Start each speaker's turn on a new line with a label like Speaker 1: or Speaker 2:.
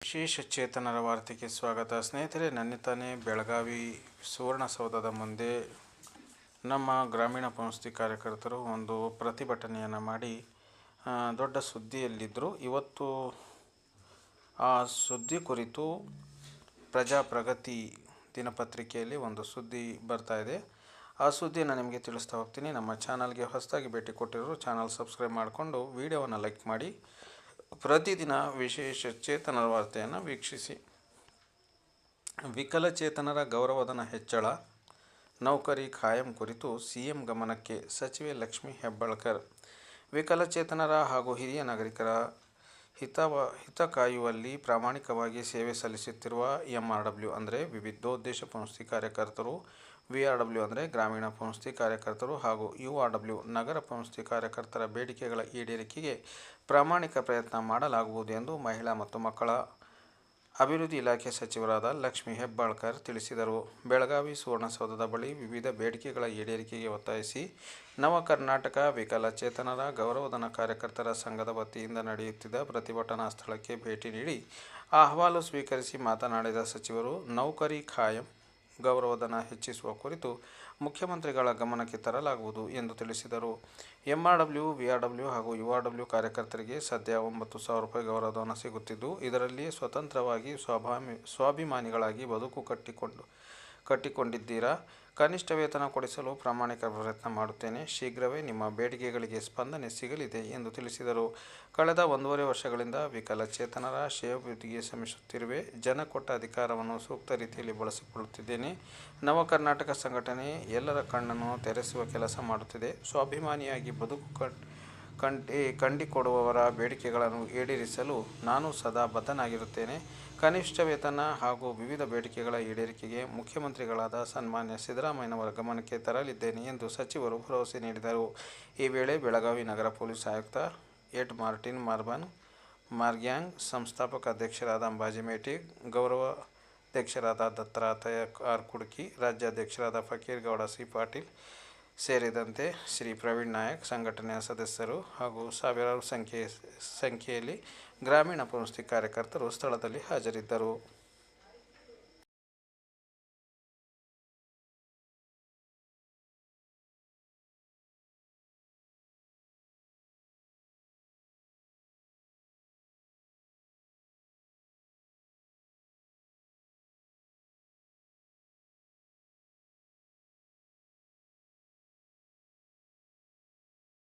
Speaker 1: ವಿಶೇಷ ಚೇತನರ ವಾರ್ತೆಗೆ ಸ್ವಾಗತ. ಸ್ನೇಹಿತರೆ ನನ್ನೆ ತಾನೇ ಬೆಳಗಾವಿ ಸುವರ್ಣಸೌಧದ ಮುಂದೆ ನಮ್ಮ ಗ್ರಾಮೀಣ ಪಂಚಾಯತಿ ಕಾರ್ಯಕರ್ತರು ಒಂದು ಪ್ರತಿಭಟನೆಯನ್ನು ಮಾಡಿ ದೊಡ್ಡ ಸುದ್ದಿಯಲ್ಲಿದ್ದರು ಇವತ್ತು ಆ ಸುದ್ದಿ ಕುರಿತು ಪ್ರಜಾಪ್ರಗತಿ ದಿನಪತ್ರಿಕೆಯಲ್ಲಿ ಒಂದು ಸುದ್ದಿ ಬರ್ತಾ ಇದೆ. ಆ ಸುದ್ದಿಯನ್ನು ನಿಮಗೆ ತಿಳಿಸ್ತಾ ಹೋಗ್ತೀನಿ. ನಮ್ಮ ಚಾನಲ್ಗೆ ಹೊಸದಾಗಿ ಭೇಟಿ ಕೊಟ್ಟಿರೋರು ಚಾನಲ್ ಸಬ್ಸ್ಕ್ರೈಬ್ ಮಾಡಿಕೊಂಡು ವಿಡಿಯೋವನ್ನು ಲೈಕ್ ಮಾಡಿ, ಪ್ರತಿದಿನ ವಿಶೇಷ ಚೇತನರ ವಾರ್ತೆಯನ್ನು ವೀಕ್ಷಿಸಿ. ವಿಕಲಚೇತನರ ಗೌರವಧನ ಹೆಚ್ಚಳ, ನೌಕರಿ ಖಾಯಂ ಕುರಿತು ಸಿಎಂ ಗಮನಕ್ಕೆ ಸಚಿವೆ ಲಕ್ಷ್ಮಿ ಹೆಬ್ಬಾಳ್ಕರ್. ವಿಕಲಚೇತನರ ಹಾಗೂ ಹಿರಿಯ ನಾಗರಿಕರ ಹಿತವ, ಹಿತ ಕಾಯುವಲ್ಲಿ ಪ್ರಾಮಾಣಿಕವಾಗಿ ಸೇವೆ ಸಲ್ಲಿಸುತ್ತಿರುವ ಎಂ ಆರ್ ಡಬ್ಲ್ಯೂ ಅಂದರೆ ವಿವಿಧೋದ್ದೇಶ ಸಂಸ್ಥೆ ಕಾರ್ಯಕರ್ತರು ವಿ ಆರ್ ಡಬ್ಲ್ಯೂ ಅಂದರೆ ಗ್ರಾಮೀಣ ಪಂಕ್ತಿ ಕಾರ್ಯಕರ್ತರು ಹಾಗೂ ಯು ಆರ್ ಡಬ್ಲ್ಯೂ ನಗರ ಪಂಕ್ತಿ ಕಾರ್ಯಕರ್ತರ ಬೇಡಿಕೆಗಳ ಈಡೇರಿಕೆಗೆ ಪ್ರಾಮಾಣಿಕ ಪ್ರಯತ್ನ ಮಾಡಲಾಗುವುದು ಎಂದು ಮಹಿಳಾ ಮತ್ತು ಮಕ್ಕಳ ಅಭಿವೃದ್ಧಿ ಇಲಾಖೆ ಸಚಿವರಾದ ಲಕ್ಷ್ಮೀ ಹೆಬ್ಬಾಳ್ಕರ್ ತಿಳಿಸಿದರು. ಬೆಳಗಾವಿ ಸುವರ್ಣಸೌಧದ ಬಳಿ ವಿವಿಧ ಬೇಡಿಕೆಗಳ ಈಡೇರಿಕೆಗೆ ಒತ್ತಾಯಿಸಿ ನವ ಕರ್ನಾಟಕ ವಿಕಲಚೇತನರ ಗೌರವಧನ ಕಾರ್ಯಕರ್ತರ ಸಂಘದ ವತಿಯಿಂದ ನಡೆಯುತ್ತಿದ್ದ ಪ್ರತಿಭಟನಾ ಸ್ಥಳಕ್ಕೆ ಭೇಟಿ ನೀಡಿ ಅಹವಾಲು ಸ್ವೀಕರಿಸಿ ಮಾತನಾಡಿದ ಸಚಿವರು, ನೌಕರಿ ಖಾಯಂ ಗೌರವಧನ ಹೆಚ್ಚಿಸುವ ಕುರಿತು ಮುಖ್ಯಮಂತ್ರಿಗಳ ಗಮನಕ್ಕೆ ತರಲಾಗುವುದು ಎಂದು ತಿಳಿಸಿದರು. ಎಂಆರ್ಡಬ್ಲ್ಯೂ, ವಿಆರ್ಡಬ್ಲ್ಯೂ ವಿಆರ್ ಡಬ್ಲ್ಯೂ ಹಾಗೂ ಯುಆರ್ಡಬ್ಲ್ಯೂ ಆರ್ ಡಬ್ಲ್ಯೂ ಕಾರ್ಯಕರ್ತರಿಗೆ ಸದ್ಯ ಒಂಬತ್ತು ಸಾವಿರ ರೂಪಾಯಿ ಗೌರವಧನ ಸಿಗುತ್ತಿದ್ದು, ಇದರಲ್ಲಿ ಸ್ವತಂತ್ರವಾಗಿ ಸ್ವಾಭಾಮಿ, ಸ್ವಾಭಿಮಾನಿಗಳಾಗಿ ಬದುಕು ಕಟ್ಟಿಕೊಂಡು ಕಟ್ಟಿಕೊಂಡಿದ್ದೀರಾ? ಕನಿಷ್ಠ ವೇತನ ಕೊಡಿಸಲು ಪ್ರಾಮಾಣಿಕ ಪ್ರಯತ್ನ ಮಾಡುತ್ತೇನೆ. ಶೀಘ್ರವೇ ನಿಮ್ಮ ಬೇಡಿಕೆಗಳಿಗೆ ಸ್ಪಂದನೆ ಸಿಗಲಿದೆ ಎಂದು ತಿಳಿಸಿದರು. ಕಳೆದ ಒಂದೂವರೆ ವರ್ಷಗಳಿಂದ ವಿಕಲಚೇತನರ ಶ್ರೇಯೋಭಿವೃದ್ಧಿಗೆ ಶ್ರಮಿಸುತ್ತಿರುವೆ. ಜನ ಕೊಟ್ಟ ಅಧಿಕಾರವನ್ನು ಸೂಕ್ತ ರೀತಿಯಲ್ಲಿ ಬಳಸಿಕೊಳ್ಳುತ್ತಿದ್ದೇನೆ. ನವ ಕರ್ನಾಟಕ ಸಂಘಟನೆ ಎಲ್ಲರ ಕಣ್ಣನ್ನು ತೆರೆಸುವ ಕೆಲಸ ಮಾಡುತ್ತಿದೆ. ಸ್ವಾಭಿಮಾನಿಯಾಗಿ ಬದುಕು ಕಟ್ ಕಂಡಿ, ಕಂಡಿಕೊಡುವವರ ಬೇಡಿಕೆಗಳನ್ನು ಈಡೇರಿಸಲು ನಾನು ಸದಾ ಬದ್ಧನಾಗಿರುತ್ತೇನೆ. ಕನಿಷ್ಠ ವೇತನ ಹಾಗೂ ವಿವಿಧ ಬೇಡಿಕೆಗಳ ಈಡೇರಿಕೆಗೆ ಮುಖ್ಯಮಂತ್ರಿಗಳಾದ ಸನ್ಮಾನ್ಯ ಸಿದ್ದರಾಮಯ್ಯನವರ ಗಮನಕ್ಕೆ ತರಲಿದ್ದೇನೆ ಎಂದು ಸಚಿವರು ಭರವಸೆ ನೀಡಿದರು. ಈ ವೇಳೆ ಬೆಳಗಾವಿ ನಗರ ಪೊಲೀಸ್ ಆಯುಕ್ತ ಎಡ್ ಮಾರ್ಟಿನ್ ಮಾರ್ಬನ್, ಮಾರ್ಗ್ಯಾಂಗ್ ಸಂಸ್ಥಾಪಕ ಅಧ್ಯಕ್ಷರಾದ ಅಂಬಾಜಿ ಮೇಟಿ, ಗೌರವ ಅಧ್ಯಕ್ಷರಾದ ದತ್ತಾತ್ರೇಯ ಆರ್ ಕುಡ್ಕಿ, ರಾಜ್ಯಾಧ್ಯಕ್ಷರಾದ ಫಕೀರ್ ಗೌಡ ಸಿ ಪಾಟೀಲ್ ಸೇರಿದಂತೆ ಶ್ರೀ ಪ್ರವೀಣ್ ನಾಯಕ್, ಸಂಘಟನೆಯ ಸದಸ್ಯರು ಹಾಗೂ ಸಾವಿರಾರು ಸಂಖ್ಯೆ, ಸಂಖ್ಯೆಯಲ್ಲಿ ಗ್ರಾಮೀಣ ಪುನಸ್ತಿ ಕಾರ್ಯಕರ್ತರು ಸ್ಥಳದಲ್ಲಿ ಹಾಜರಿದ್ದರು.